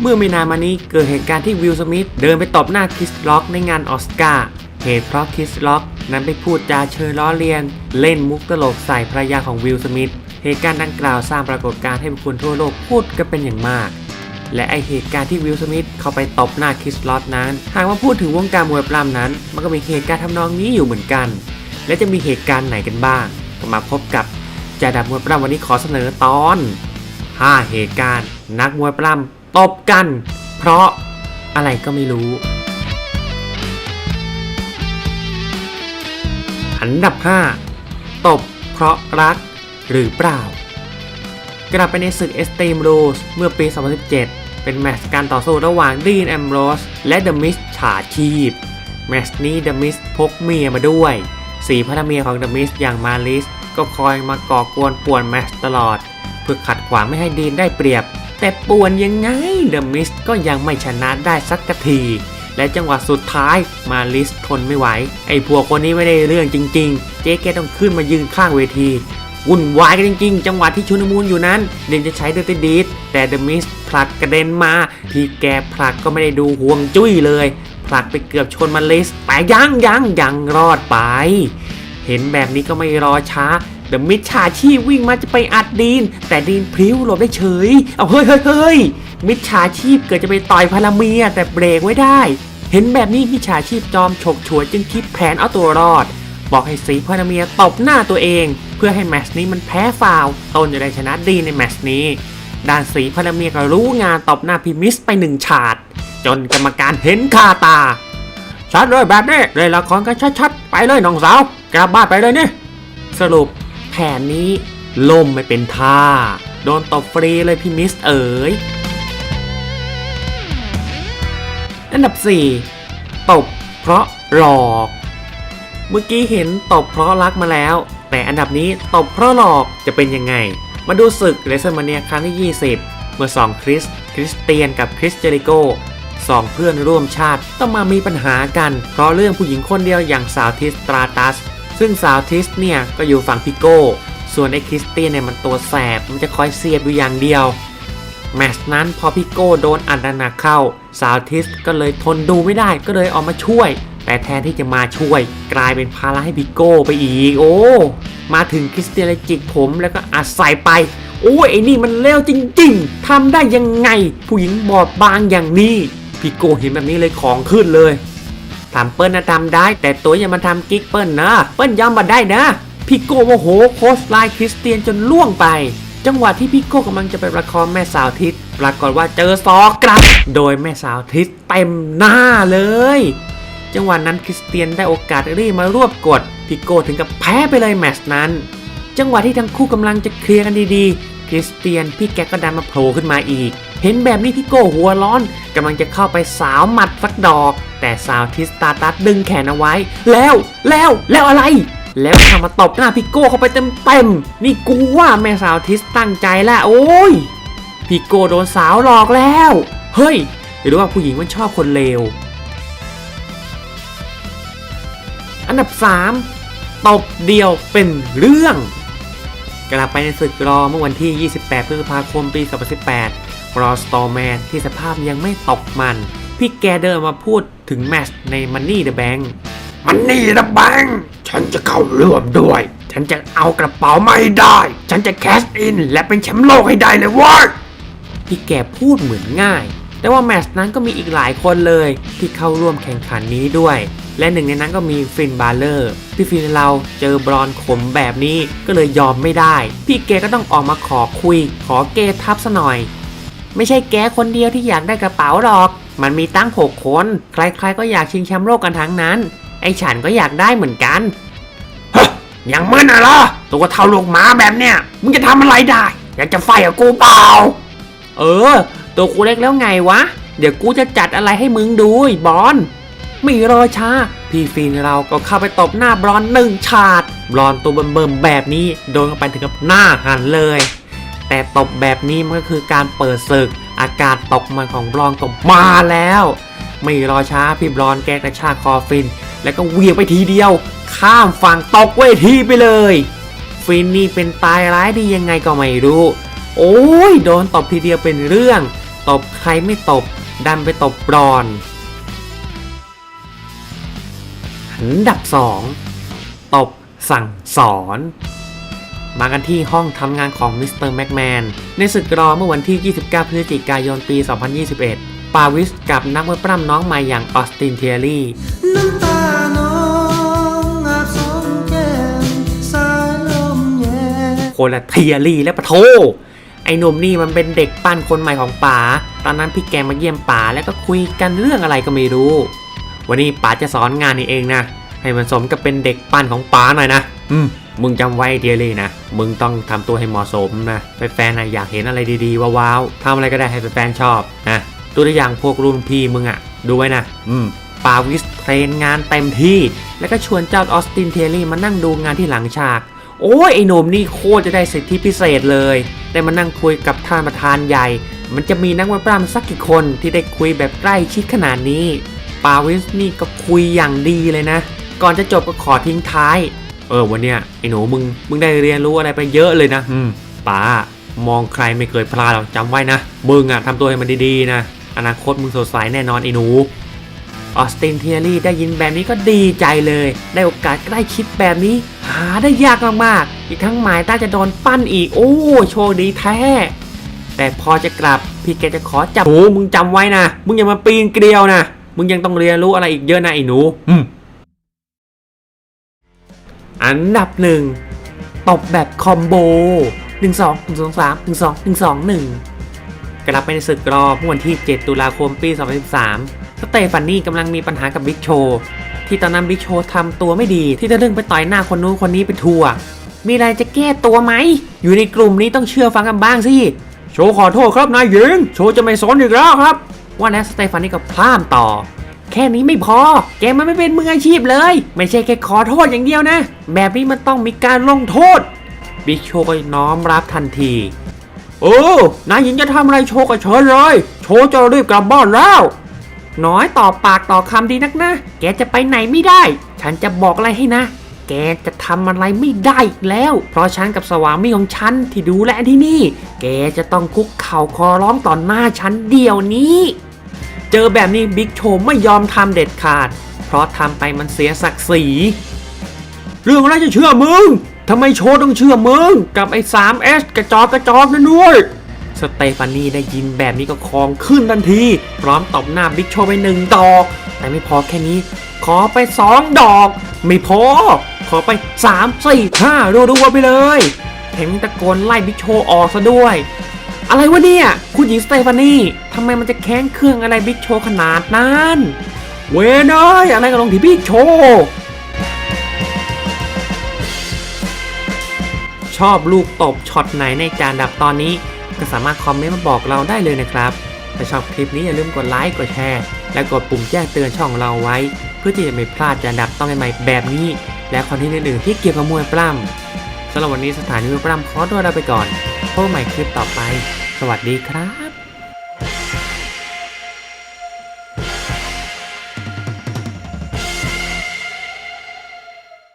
เมื่อไม่นานมานี้เกิดเหตุการณ์ที่วิลสมิธเดินไปตบหน้าคริสล็อกในงานออสการ์เหตุเพราะคริสล็อกนั้นไปพูดจาเชิญล้อเลียน เล่นมุกตลกใส่ภรรยาของวิลสมิธเหตุการณ์ดังกล่าวสร้างปรากฏการณ์ให้คคลทั่วโลกพูดกันเป็นอย่างมาก และไอเหตุการณ์ที่วิลสมิธเข้าไปตบหน้าคริสลอตนั้น หากว่าพูดถึงวงการมวยปล้ำนั้น มันก็มีเหตุการณ์ทำนองนี้อยู่เหมือนกัน และจะมีเหตุการณ์ไหนกันบ้างก็มาพบกับจ่าดับมวยปล้ำวันนี้ขอเสนอตอน 5 เหตุการณ์ นักมวยปล้ำ ตบกัน เพราะอะไรก็ไม่รู้ อันดับ 5 ตบเพราะรักหรือเปล่า กลับไปในศึก Extreme Rules เมื่อปี 2017 เป็นแมตช์การต่อสู้ระหว่างดีนแอมโรสและ The Mist ฉาชีพ แมตช์นี้ The Mist พกเมียมาด้วยสีภรรเมียของ The Mist อย่างมาลิสก็คอยมาก่อกวนป่วนแมตช์ตลอด เพื่อขัดขวางไม่ให้ดีนได้เปรียบ แต่ป่วนยังไง The Mist ก็ยังไม่ชนะได้สักที และจังหวะสุดท้ายมาลิสทนไม่ไหว ไอ้พวกคนนี้ไม่ได้เรื่องจริง ๆ เจ๊แกต้องขึ้นมายืนข้างเวทีวุ่นวายกันจริง ๆ จังหวะที่ชุนมูลอยู่นั้น เดนจะใช้เดอร์ตดีดแต่เดอะมิสผลักกระเด็นมา พี่แกผลักก็ไม่ได้ดูห่วงจุ้ยเลย ผลักไปเกือบชนมาลิสแต่ยังยังยังรอดไป เห็นแบบนี้ก็ไม่รอช้า เดอะมิสชาชีพวิ่งมาจะไปอัดดีน แต่ดีนพลิ้วหลบได้เฉย เอาเฮ้ยเฮ้ยเฮ้ยมิจฉาชีพเกิดจะไปต่อยพลเมียแต่เบรกไว้ได้ เห็นแบบนี้มิจฉาชีพจอมฉกฉวยจึงคิดแผนเอาตัวรอด บอกให้สีพานาเมียตบหน้าตัวเอง เพื่อให้แมชนี้มันแพ้ฟาวตนจะได้ชนะดีในแมชนี้ด้านสีพานาเมียก็รู้งานตบหน้าพิมิสไปหนึ่งฉาด จนกรรมการเห็นคาตาชัดเลยแบบนี้เลยละครกันชัดๆไปเลยน้องสาวกลับบ้านไปเลยนี่สรุป นนี้ล่มไม่เป็นท่า โดนตบฟรีเลยพี่มิสเอ๋ยอันดับ 4 ตบเพราะหลอก เมื่อกี้เห็นตบเพราะรักมาแล้ว แต่อันดับนี้ตบเพราะหลอกจะเป็นยังไง มาดูศึกเลเซอรซมาเนียครั้งที่ 20 เมื่อ2คริสคริสเตียนกับคริสเจริโกสองเพื่อนร่วมชาติต้องมามีปัญหากัน เพราะเรื่องผู้หญิงคนเดียวอย่างสาวทิสตราตัส ซึ่งสาวทิสเนี่ยก็อยู่ฝั่งพิโก้ ส่วนไอ้คริสเตียนเนี่ยมันตัวแสบ มันจะคอยเสียบอยู่อย่างเดียว แมชนั้นพอพี่โก้โดนอัดหนักเข้า สาวทิสก็เลยทนดูไม่ได้ก็เลยออกมาช่วย แต่แทนที่จะมาช่วย กลายเป็นภาระให้พี่โก้ไปอีก โอ้ มาถึงคริสเตียนเลยจิกผมแล้วก็อัดใส่ไปโอ้ยไอ้นี่มันเลวจริงๆทำได้ยังไง ผู้หญิงบอบบางอย่างนี้พี่โกเห็นแบบนี้เลยของขึ้นเลย ทำเปิ้ลนะทำได้ แต่ตัวอย่ามาทำกิ๊กเปิ้ลนะ เปิ้ลยอมมาได้นะ พี่โก้โมโหโคชไลน์คริสเตียนจนล่วงไป จังหวะที่พี่โก้กำลังจะไปประคองแม่สาวทิศปรากฏว่าเจอซอกกลับ โดยแม่สาวทิศเต็มหน้าเลย จังหวะนั้นคริสเตียนได้โอกาสรีบมารวบกดพี่โก้ถึงกับแพ้ไปเลยแมตช์นั้น จังหวะที่ทั้งคู่กำลังจะเคลียร์กันดีๆ คริสเตียนพี่แกก็ดันมาโผล่ขึ้นมาอีก เห็นแบบนี้พี่โก้หัวร้อนกำลังจะเข้าไปสาวหมัดสักดอก แต่สาวทิสตาตัสดึงแขนเอาไว้ แล้วแล้วแล้วอะไร แล้วทำมาตบหน้าพี่โก้เข้าไปเต็มๆนี่กูว่าแม่สาวทิสตั้งใจแล้วโอ้ยพี่โก้โดนสาวหลอกแล้ว เฮ้ยหรือว่าผู้หญิงมันชอบคนเลวอันดับ 3 ตบเดียวเป็นเรื่อง กลับไปในศึกรอเมื่อวันที่ 28 พฤษภาคม ปี 2018 รอสตอร์แมนที่สภาพยังไม่ตกมัน พี่แกเดินมาพูดถึงแมตช์ใน Money the Bank มันนี่นะแบงค์ฉันจะเข้าร่วมด้วย ฉันจะเอากระเป๋าไม่ได้ ฉันจะแคชอิน และเป็นแชมป์โลกให้ได้เลยเว้ยพี่แกพูดเหมือนง่าย แต่ว่าแมตช์นั้นก็มีอีกหลายคนเลยที่เข้าร่วมแข่งขันนี้ด้วย และหนึ่งในนั้นก็มีฟินบาเลอร์ พี่ฟินเราเจอบรอนขมแบบนี้ก็เลยยอมไม่ได้ พี่แกก็ต้องออกมาขอคุย ขอเกทับซะหน่อย ไม่ใช่แกคนเดียวที่อยากได้กระเป๋าหรอก มันมีตั้งหกคน ใครๆก็อยากชิงแชมป์โลกกันทั้งนั้น ไอฉันก็อยากได้เหมือนกันฮะอย่างมึงน่ะเหรอ ตัวเท่าลูกหมาแบบเนี้ย มึงจะทำอะไรได้ อยากจะไฟกับกูเปล่า เออ ตัวกูเล็กแล้วไงวะ เดี๋ยวกูจะจัดอะไรให้มึงดูไอ้บอลไม่รอช้า พี่ฟินเราก็เข้าไปตบหน้าบรอนหนึ่งฉาด บรอนตัวเบิ่มๆแบบนี้ โดนเข้าไปถึงกับหน้าหันเลย แต่ตบแบบนี้มันก็คือการเปิดศึก อากาศตกมันของบรอนก็มาแล้ว ไม่รอช้าพี่บรอนแกกระชากคอฟิน แล้วก็เวียงไปทีเดียว ข้ามฝั่งตกเวทีไปเลย ฟินนี่เป็นตายร้ายดียังไงก็ไม่รู้ โอ้ยโดนตบทีเดียวเป็นเรื่องตตบใครไม่ตบ ดันไปตบบรอนอันดับ 2 ตบสั่งสอน มากันที่ห้องทำงานของมิสเตอร์แม็กแมนในศึกรอเมื่อวันที่ 29 พฤศจิกายนปี 2021 ปาวิสกับนักมวยปล้ำน้องใหม่อย่างออสตินเทียรี่น้ำตาน้องอาบสองแก้มสายลมแย่คนละเทียรี่และปะโทไอ้หนุ่มนี่มันเป็นเด็กปั้นคนใหม่ของป๋า ตอนนั้นพี่แกมาเยี่ยมป๋าแล้วก็คุยกันเรื่องอะไรก็ไม่รู้ วันนี้ป๋าจะสอนงานนี่เองนะ ให้มันสมกับเป็นเด็กปั้นของป๋าหน่อยนะ อืม มึงจำไว้เทียรี่นะ มึงต้องทำตัวให้เหมาะสมนะ แฟนๆนะอยากเห็นอะไรดีๆ ว้าวๆทำอะไรก็ได้ให้แฟนๆชอบนะตัวอย่างพวกรุ่นพี่มึงอะดูไว้นะ อืมปาวิสเทรนงานเต็มที่ แล้วก็ชวนเจ้าออสตินเทยรี่มานั่งดูงานที่หลังฉาก โอ้ยไอ้หนุ่มนี่โคตรจะได้สิทธิพิเศษเลย ได้มานั่งคุยกับท่านประธานใหญ่ มันจะมีนักมวยปล้ำสักกี่คนที่ได้คุยแบบใกล้ชิดขนาดนี้ ปาวิสนี่ก็คุยอย่างดีเลยนะ ก่อนจะจบก็ขอทิ้งท้าย เออวันเนี้ยไอ้หนูมึงมึงได้เรียนรู้อะไรไปเยอะเลยนะอืมป้ามองใครไม่เคยพลาดหรอกจำไว้นะมึงอะทำตัวให้มันดีๆนะอนาคตมึงสดใสแน่นอนไอ้หนูออสตินเทียรี่ได้ยินแบบนี้ก็ดีใจเลย ได้โอกาสใกล้ชิดแบบนี้ หาได้ยากมากๆอีกทั้งหมายต้าจะโดนปั้นอีก โอ้โชคดีแท้ แต่พอจะกลับพี่แกจะขอจับโอ้มึงจำไว้นะ มึงอย่ามาปีนเกลียวนะ มึงยังต้องเรียนรู้อะไรอีกเยอะนะไอ้หนู อืม อันดับหนึ่งตบแบบคอมโบ 1 2 1 2 3 1 2 1 2 1 กลับไปในศึกรอบเมื่อวันที่ 7 ตุลาคมปี 2013 สเตฟานี่กำลังมีปัญหากับบิ๊กโชที่ตอนนั้นบิ๊กโชทำตัวไม่ดีที่จะเรื่องไปต่อยหน้าคนนู้นคนนี้ไปทั่วมีอะไรจะแก้ตัวไหม อยู่ในกลุ่มนี้ต้องเชื่อฟังกันบ้างสิ โชขอโทษครับนายหญิง โชจะไม่สนอีกแล้วครับ ว่าแล้วสเตฟานี่ก็พลาดต่อ แค่นี้ไม่พอ แกมันไม่เป็นมืออาชีพเลย ไม่ใช่แค่ขอโทษอย่างเดียวนะ แบบนี้มันต้องมีการลงโทษ บิ๊กโชก็น้อมรับทันที โอ้นายหญิงจะทำอะไรโชก็เชิญเลย โชว์จะรีบกลับบ้านแล้ว น้อยต่อปากต่อคำดีนักนะ แกจะไปไหนไม่ได้ ฉันจะบอกอะไรให้นะ แกจะทำอะไรไม่ได้อีกแล้ว เพราะฉันกับสวามีของฉันที่ดูแลที่นี่ แกจะต้องคุกเข่าคอร้องต่อหน้าฉันเดียวนี้ เจอแบบนี้บิ๊กโชว์ไม่ยอมทำเด็ดขาด เพราะทำไปมันเสียศักดิ์ศรี เรื่องอะไรจะเชื่อมึงทำไมโชว์ต้องเชื่อมึง กับไอ้ 3S กระจอกกระจอกนั่นด้วย สเตฟานีได้ยินแบบนี้ก็คองขึ้นทันที พร้อมตบหน้าบิ๊กโชว์ไปหนึ่งดอก แต่ไม่พอแค่นี้ ขอไปสองดอก ไม่พอ ขอไปสามสี่ห้ารัวๆไปเลยแถมยังตะโกนไล่บิ๊กโชว์ออกซะด้วย อะไรวะเนี่ย คุณหญิงสเตฟานีทำไมมันจะแค้นเครื่องอะไรบิ๊กโชขนาดนั้น เวนเอ้ยอะไรกันลงที่บิ๊กโชชอบลูกตบช็อตไหนในจานดับตอนนี้ ก็สามารถคอมเมนต์มาบอกเราได้เลยนะครับถ้าชอบคลิปนี้อย่าลืมกดไลค์กดแชร์ และกดปุ่มแจ้งเตือนช่องเราไว้ เพื่อที่จะไม่พลาดจานดับต้องใหม่ๆแบบนี้ และคอนเทนต์อื่นๆที่เกี่ยวกับมวยปล้ำสำหรับวันนี้สถานีมวยปล้ำขอตัวลาไปก่อน พบใหม่คลิปต่อไป สวัสดีครับ